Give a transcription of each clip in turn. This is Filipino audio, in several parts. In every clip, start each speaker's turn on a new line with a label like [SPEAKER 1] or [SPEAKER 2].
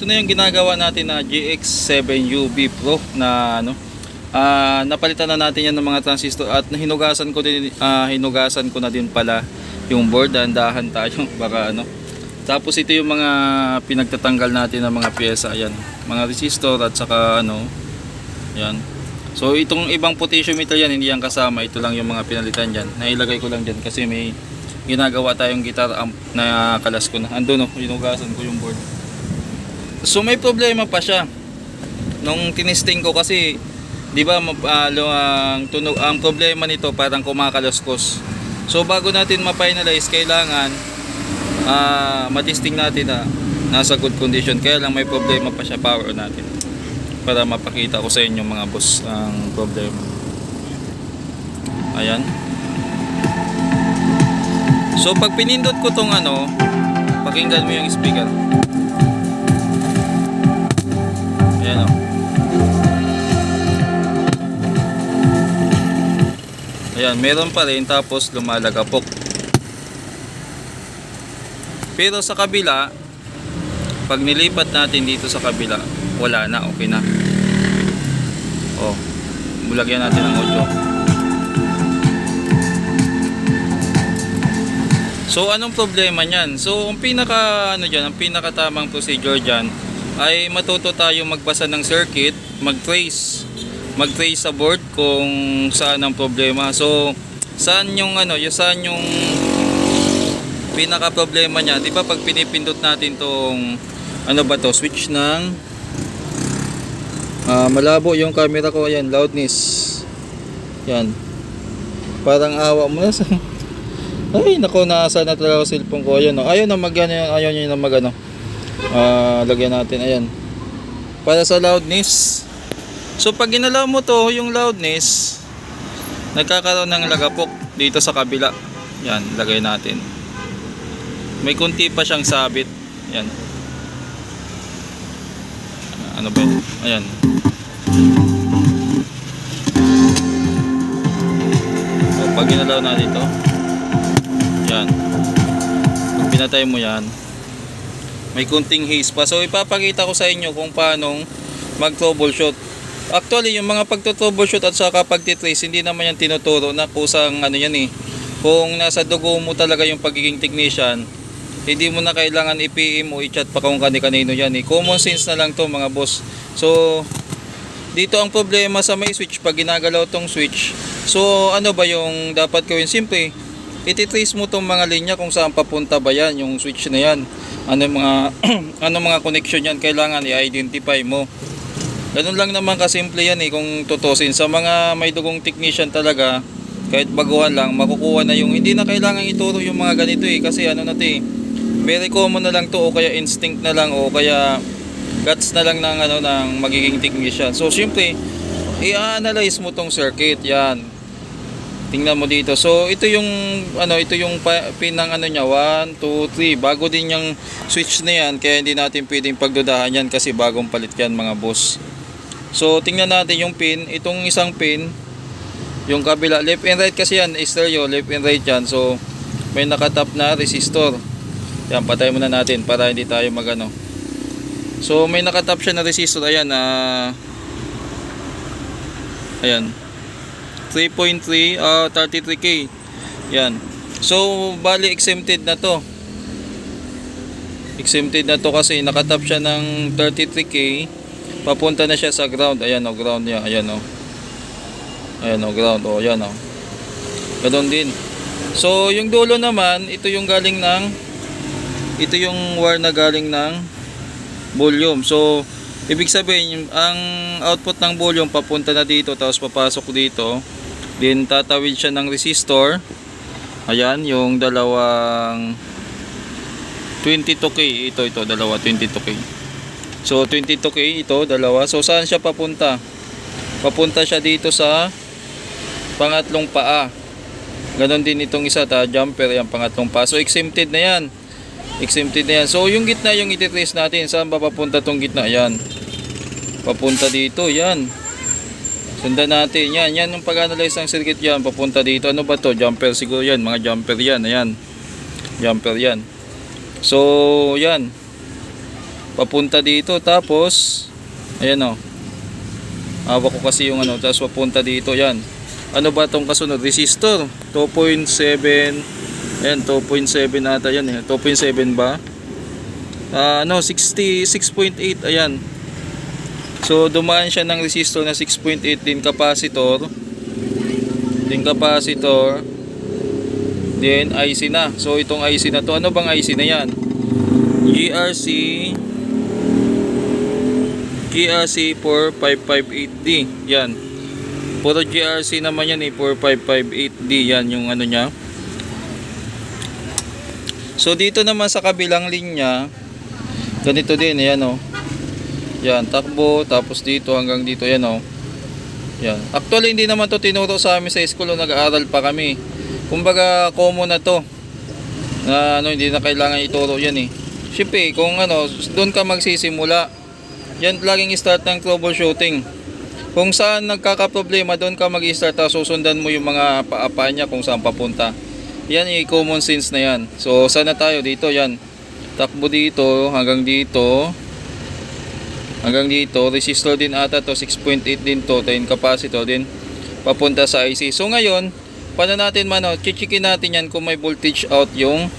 [SPEAKER 1] ito na yung ginagawa natin na GX7UB Pro na ano ah, napalitan na natin yan ng mga transistor at hinugasan ko din ah, hinugasan ko na din pala yung board. Dahan tayo baka ano. Tapos ito yung mga pinagtatanggal natin ng mga pyesa ayan mga resistor at saka ano yan. So itong ibang potentiometer yan hindi yan kasama. Ito lang yung mga pinalitan dyan. Nailagay ko lang dyan kasi may ginagawa tayong guitar amp na kalas ko na. Ando no hinugasan ko yung board So may problema pa siya. Nung tinisting ko kasi 'di ba ah, ang tunog ang problema nito parang kumakalaskos. So bago natin ma-finalize kailangan ah matisting natin na nasa good condition. Kaya lang may problema pa siya power natin. Para mapakita ko sa inyo mga boss ang problema. Ayan. So pag pinindot ko tong ano, pakinggan mo yung speaker. Ayan, meron pa rin tapos lumalagapok. Pero sa kabila, pag nilipat natin dito sa kabila, wala na, okay na. Oh, bulagyan natin ng 8. So anong problema niyan? So ang pinaka ano diyan, ang pinaka tamang procedure diyan ay matuto tayo magbasa ng circuit, mag-trace, mag-trace sa board kung saan ang problema. So saan yung ano, yung saan yung pinaka problema niya? 'Di ba pag pinipindot natin tong ano ba to, switch ng ah, malabo yung camera ko, ayan, loudness. Yan. Parang awa mo na sa ay, nako, nasa na talaga cellphone ko. Ayun, no. Ayaw na mag, ano, ayaw niya na mag, ano. Ah, lagyan natin, ayan. Para sa loudness. So, pag ginalaw mo to, yung loudness, nagkakaroon ng lagapok dito sa kabila. Yan, lagay natin. May kunti pa siyang sabit. Yan. Ano ba? Ayan. So, pag ginalaw natin ito, yan. Pag pinatay mo yan, may kunting haze pa. So ipapakita ko sa inyo kung paano mag-troubleshoot. Actually, yung mga pagto-troubleshoot at saka pagtitrace, hindi naman yan tinuturo na kusang ano yan eh. Kung nasa dugo mo talaga yung pagiging technician, hindi mo na kailangan i-PM o i-chat pa kung kani-kanino yan eh. Common sense na lang to mga boss. So, dito ang problema sa may switch pag ginagalaw tong switch. So, ano ba yung dapat gawin? Simple, ititrace mo tong mga linya kung saan papunta ba yan, yung switch na yan. Ano mga ano mga connection yan kailangan i-identify mo. Ganun lang naman kasimple yan eh kung tutusin. Sa mga may dugong technician talaga kahit baguhan lang makukuha na yung hindi na kailangan ituro yung mga ganito eh. Kasi ano na eh very common na lang to o kaya instinct na lang o kaya guts na lang ng ano ng magiging technician. So syempre i-analyze mo tong circuit yan. Tingnan mo dito. So ito yung ano ito yung pa- pin ng ano niya 1 2 3 bago din yung switch na yan kaya hindi natin pwedeng pagdudahan yan kasi bagong palit yan mga boss so tingnan natin yung pin. Itong isang pin yung kabila left and right kasi yan stereo left and right yan. So may nakatap na resistor. Yan patay muna natin para hindi tayo magano. So may nakatap siya na resistor. Ayan ah ayan. 3.3 uh, 33k yan. So bali exempted na to. Exempted na to kasi nakatap siya ng 33k papunta na siya sa ground. Ayan o ground niya. Ayan o ayan o ground. O ayan o ganun din. So yung dulo naman ito yung galing ng ito yung wire na galing ng volume. So ibig sabihin ang output ng volume papunta na dito tapos papasok dito Then tatawid siya ng resistor. Ayan, yung dalawang 22K. Ito, ito, dalawa 22K. So 22K ito, dalawa. So saan siya papunta? Papunta siya dito sa pangatlong paa. Ganon din itong isa, ta jumper yung pangatlong paa. So exempted na yan. Exempted na yan. So yung gitna yung ititrace natin. Saan ba papunta tong gitna? Ayan. Papunta dito, yan. Sundan natin. Yan, yan yung pag-analyze ng circuit yan. Papunta dito. Ano ba to? Jumper siguro yan. Mga jumper yan. Ayan. Jumper yan. So, yan. Papunta dito tapos ayan o hawak ko kasi yung ano tapos papunta dito yan. Ano ba tong kasunod? Resistor 2.7 ayan 2.7 ata yan eh. 2.7 ba? Ah, ano 66.8 ayan. So dumaan siya ng resistor na 6.8 din capacitor. Din capacitor. Then IC na. So itong IC na to. Ano bang IC na yan? GRC GRC 4558D yan. Puro GRC naman yan eh 4558D yan yung ano nya so dito naman sa kabilang linya ganito din yan oh. Yan takbo tapos dito hanggang dito yan oh. Yan. Actually hindi naman to tinuro sa amin sa school nung nag-aaral pa kami. Kumbaga common na to. Na ano hindi na kailangan ituro yan eh. Siyempre, kung ano, doon ka magsisimula. Yan laging start ng troubleshooting. Kung saan nagkakaproblema, doon ka mag-start tapos susundan mo yung mga paapa niya kung saan papunta. Yan yung common sense na yan. So, sana tayo dito, yan. Takbo dito, hanggang dito. Hanggang dito. Resistor din ata to, 6.8 din to. Tayo capacitor din. Papunta sa IC. So, ngayon, paano natin man, oh, chichikin natin yan kung may voltage out yung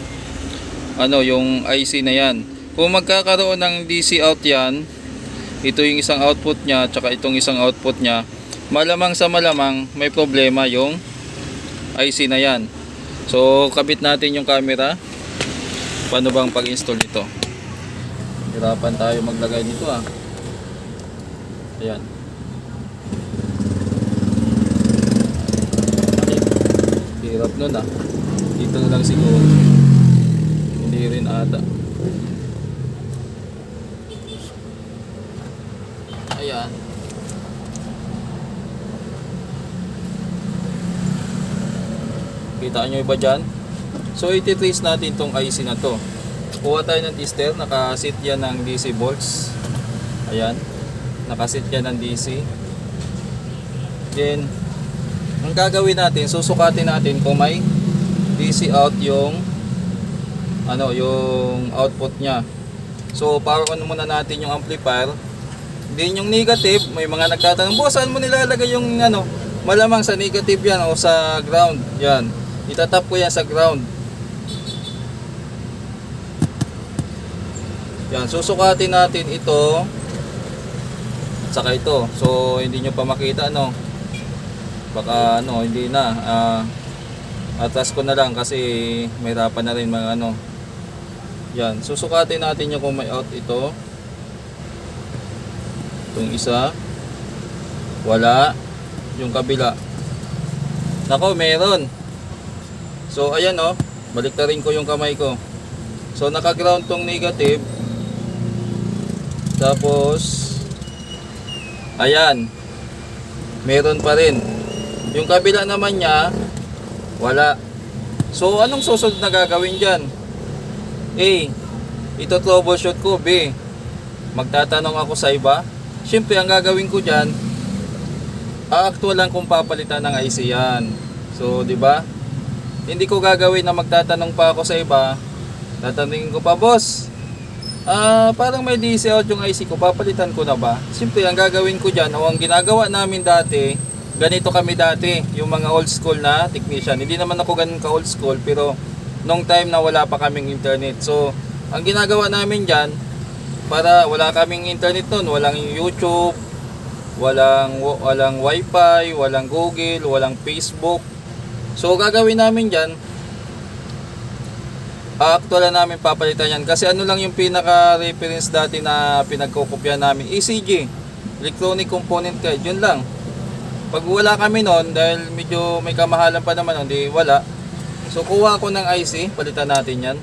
[SPEAKER 1] ano yung IC na yan kung magkakaroon ng DC out yan ito yung isang output nya tsaka itong isang output nya malamang sa malamang may problema yung IC na yan. So kabit natin yung camera. Paano bang pag install nito? Hirapan tayo maglagay nito ah. Ayan. Hirap nun ah. Dito lang siguro. Hindi rin ata. Ayan. Kita nyo iba dyan? So, ititrace natin tong IC na to. Kuha tayo ng tester. Nakasit yan ng DC volts. Ayan. Nakasit yan ng DC. Then, ang gagawin natin, susukatin natin kung may DC out yung ano yung output niya so power on muna natin yung amplifier din yung negative may mga nagtatanong saan mo nilalagay yung ano malamang sa negative yan o sa ground yan itatap ko yan sa ground yan susukatin natin ito saka ito so hindi nyo pa makita ano baka ano hindi na ah atas ko na lang kasi may hirapan na rin mga ano yan, susukatin natin yung kung may out ito. Itong isa. Wala. Yung kabila. Nako, meron. So, ayan o. Oh, baliktarin ko yung kamay ko. So, naka-ground tong negative. Tapos, ayan. Meron pa rin. Yung kabila naman niya, wala. So, anong susunod na gagawin dyan? A. Ito troubleshoot ko. B. Magtatanong ako sa iba. Siyempre, ang gagawin ko dyan, aaktual lang kung papalitan ng IC yan. So, di ba? Hindi ko gagawin na magtatanong pa ako sa iba. Tatanungin ko pa, boss, ah, parang may DC out yung IC ko, papalitan ko na ba? Siyempre, ang gagawin ko dyan, o ang ginagawa namin dati, ganito kami dati, yung mga old school na technician. Hindi naman ako ganun ka old school, pero nung time na wala pa kaming internet. So, ang ginagawa namin dyan, para wala kaming internet noon, walang YouTube, walang walang wifi, walang Google, walang Facebook. So, gagawin namin dyan, actual namin papalitan yan. Kasi ano lang yung pinaka-reference dati na pinagkukopya namin, ECG, electronic component guide, yun lang. Pag wala kami noon, dahil medyo may kamahalan pa naman, hindi wala, So kuha ko ng IC, palitan natin yan.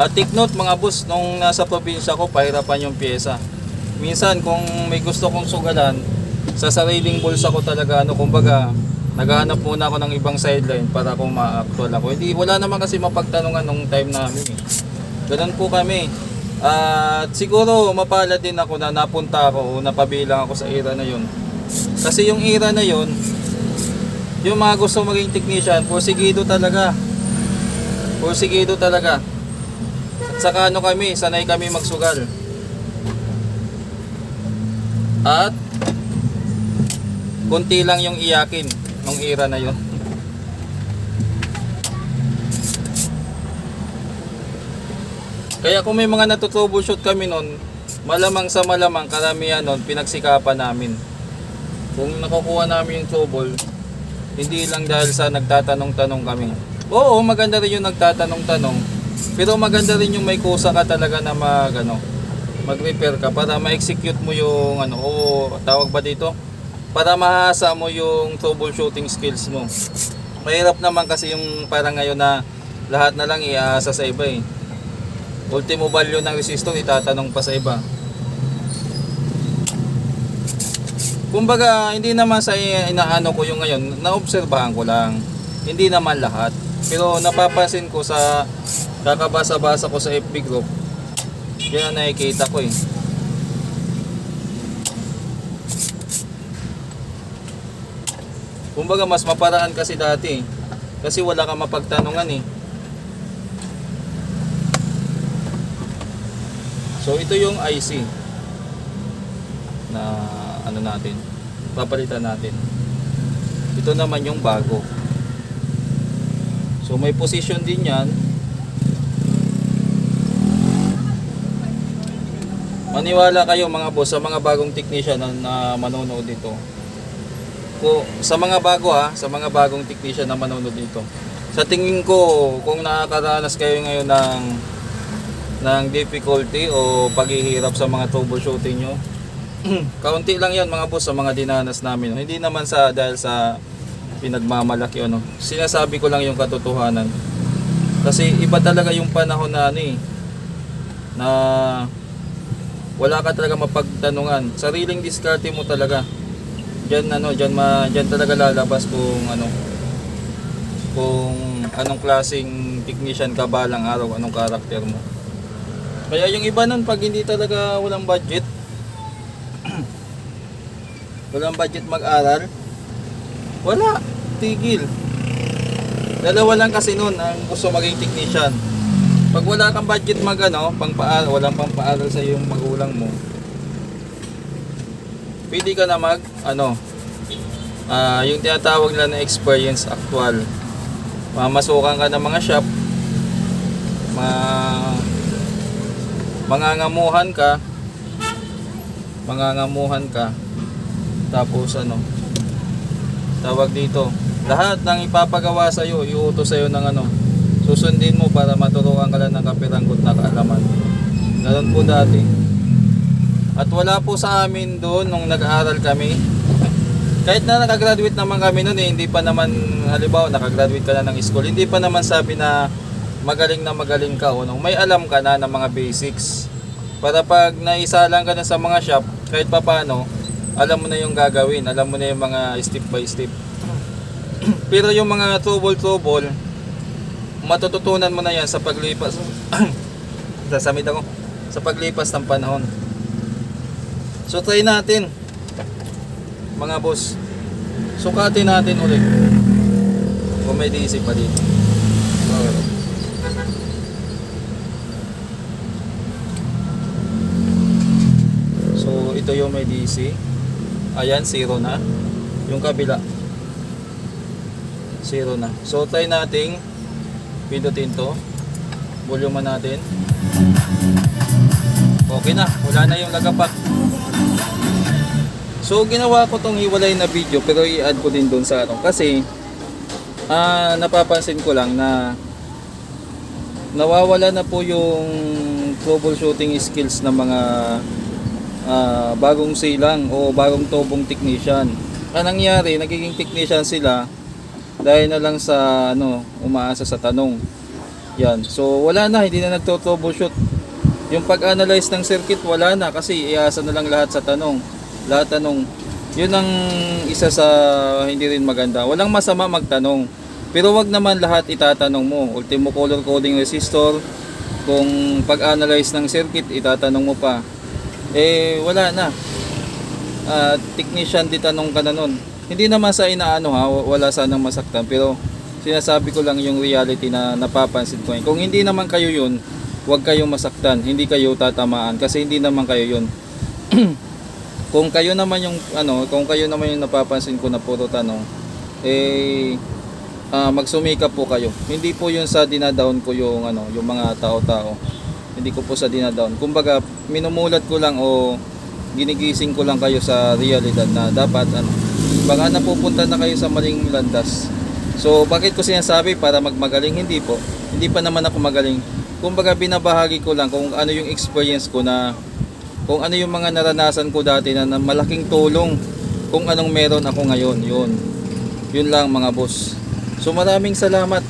[SPEAKER 1] At take note mga boss, nung nasa probinsya ko, pahirapan yung pyesa. Minsan kung may gusto kong sugalan, sa sariling bulsa ko talaga, ano, kumbaga, naghahanap muna ako ng ibang sideline para kung ma-actual ako. Hindi, wala naman kasi mapagtanungan nung time namin eh. Ganun po kami. At siguro mapalad din ako na napunta ako o napabilang ako sa era na yun. Kasi yung era na yun, yung mga gusto maging technician, porsigido talaga. Porsigido talaga. Saka ano kami, sanay kami magsugal. At konti lang yung iyakin nung era na yun. Kaya kung may mga natutroubleshoot kami nun, malamang sa malamang karamihan nun, pinagsikapan namin. Kung nakukuha namin yung trouble, hindi lang dahil sa nagtatanong-tanong kami. Oo, maganda rin yung nagtatanong-tanong. Pero maganda rin yung may kusa ka talaga na mag, ano, mag-repair ka para ma-execute mo yung ano, o tawag ba dito? Para mahasa mo yung troubleshooting skills mo. Mahirap naman kasi yung parang ngayon na lahat na lang iaasa sa iba eh. Ultimo value ng resistor itatanong pa sa iba. Kumbaga, hindi naman sa inaano ko yung ngayon, naobserbahan ko lang. Hindi naman lahat. Pero napapansin ko sa kakabasa-basa ko sa FB group, yan ang nakikita ko eh. Kumbaga, mas maparaan kasi dati. eh. Kasi wala kang mapagtanungan eh. So, ito yung IC na ano natin, papalitan natin. Ito naman yung bago. So may position din yan. Maniwala kayo mga boss sa mga bagong technician na, na manonood dito. Ko sa mga bago ha, sa mga bagong technician na manonood dito. Sa tingin ko, kung nakakaranas kayo ngayon ng ng difficulty o paghihirap sa mga troubleshooting nyo, kaunti lang yan mga boss sa mga dinanas namin. Hindi naman sa dahil sa pinagmamalaki ano. Sinasabi ko lang yung katotohanan. Kasi iba talaga yung panahon na ano eh, na wala ka talaga mapagtanungan. Sariling diskarte mo talaga. Diyan ano, diyan ma diyan talaga lalabas kung ano kung anong klaseng technician ka balang araw, anong karakter mo. Kaya yung iba nun pag hindi talaga walang budget, walang budget mag-aral, wala, tigil. Dalawa lang kasi nun ang gusto maging technician. Pag wala kang budget mag ano, pang paaral, walang pang paaral sa yung magulang mo, pwede ka na mag ano, ah yung tinatawag nila na experience actual. Mamasukan ka ng mga shop, ma mangangamuhan ka, mangangamuhan ka, tapos ano, tawag dito, lahat ng ipapagawa sa iyo, iutos sa iyo ng ano, susundin mo para maturuan ka lang ng kapiranggot na kaalaman. Ganun po dati. At wala po sa amin doon nung nag-aaral kami. Kahit na nakagraduate naman kami noon eh, hindi pa naman, halimbawa nakagraduate ka na ng school, hindi pa naman sabi na magaling na magaling ka o nung may alam ka na ng mga basics. Para pag naisalang ka na sa mga shop, kahit pa paano, alam mo na yung gagawin, alam mo na yung mga step by step. Pero yung mga trouble-trouble, matututunan mo na yan sa paglipas. Sasamid ako. Sa paglipas ng panahon. So try natin. Mga boss. Sukatin natin ulit. Kung may diisip pa dito. So ito yung may DC. Ayan, zero na. Yung kabila. Zero na. So try nating pindutin to. Volume natin. Okay na. Wala na yung lagapak. So ginawa ko tong hiwalay na video pero i-add ko din doon sa ano. Kasi ah napapansin ko lang na nawawala na po yung troubleshooting skills ng mga ah, bagong silang o bagong tubong technician. Ang nangyari, nagiging technician sila dahil na lang sa ano, umaasa sa tanong. Yan. So wala na, hindi na nagto-troubleshoot. Yung pag-analyze ng circuit wala na kasi iasa na lang lahat sa tanong. Lahat tanong. Yun ang isa sa hindi rin maganda. Walang masama magtanong. Pero wag naman lahat itatanong mo. Ultimo color coding resistor. Kung pag-analyze ng circuit, itatanong mo pa. Eh, wala na. Ah, technician di tanong ka na nun. Hindi naman sa inaano ha, wala sanang masaktan. Pero sinasabi ko lang yung reality na napapansin ko. Kung hindi naman kayo yun, huwag kayong masaktan. Hindi kayo tatamaan kasi hindi naman kayo yun. kung kayo naman yung ano, kung kayo naman yung napapansin ko na puro tanong, eh ah, magsumikap po kayo. Hindi po yun sa dinadown ko yung ano, yung mga tao-tao. Hindi ko po sa dinadown. Kumbaga, minumulat ko lang o ginigising ko lang kayo sa realidad na dapat ano, baka napupunta na kayo sa maling landas. So, bakit ko sinasabi para magmagaling? Hindi po. Hindi pa naman ako magaling. Kumbaga, binabahagi ko lang kung ano yung experience ko na kung ano yung mga naranasan ko dati na, na malaking tulong kung anong meron ako ngayon. Yun. Yun lang mga boss. So, maraming salamat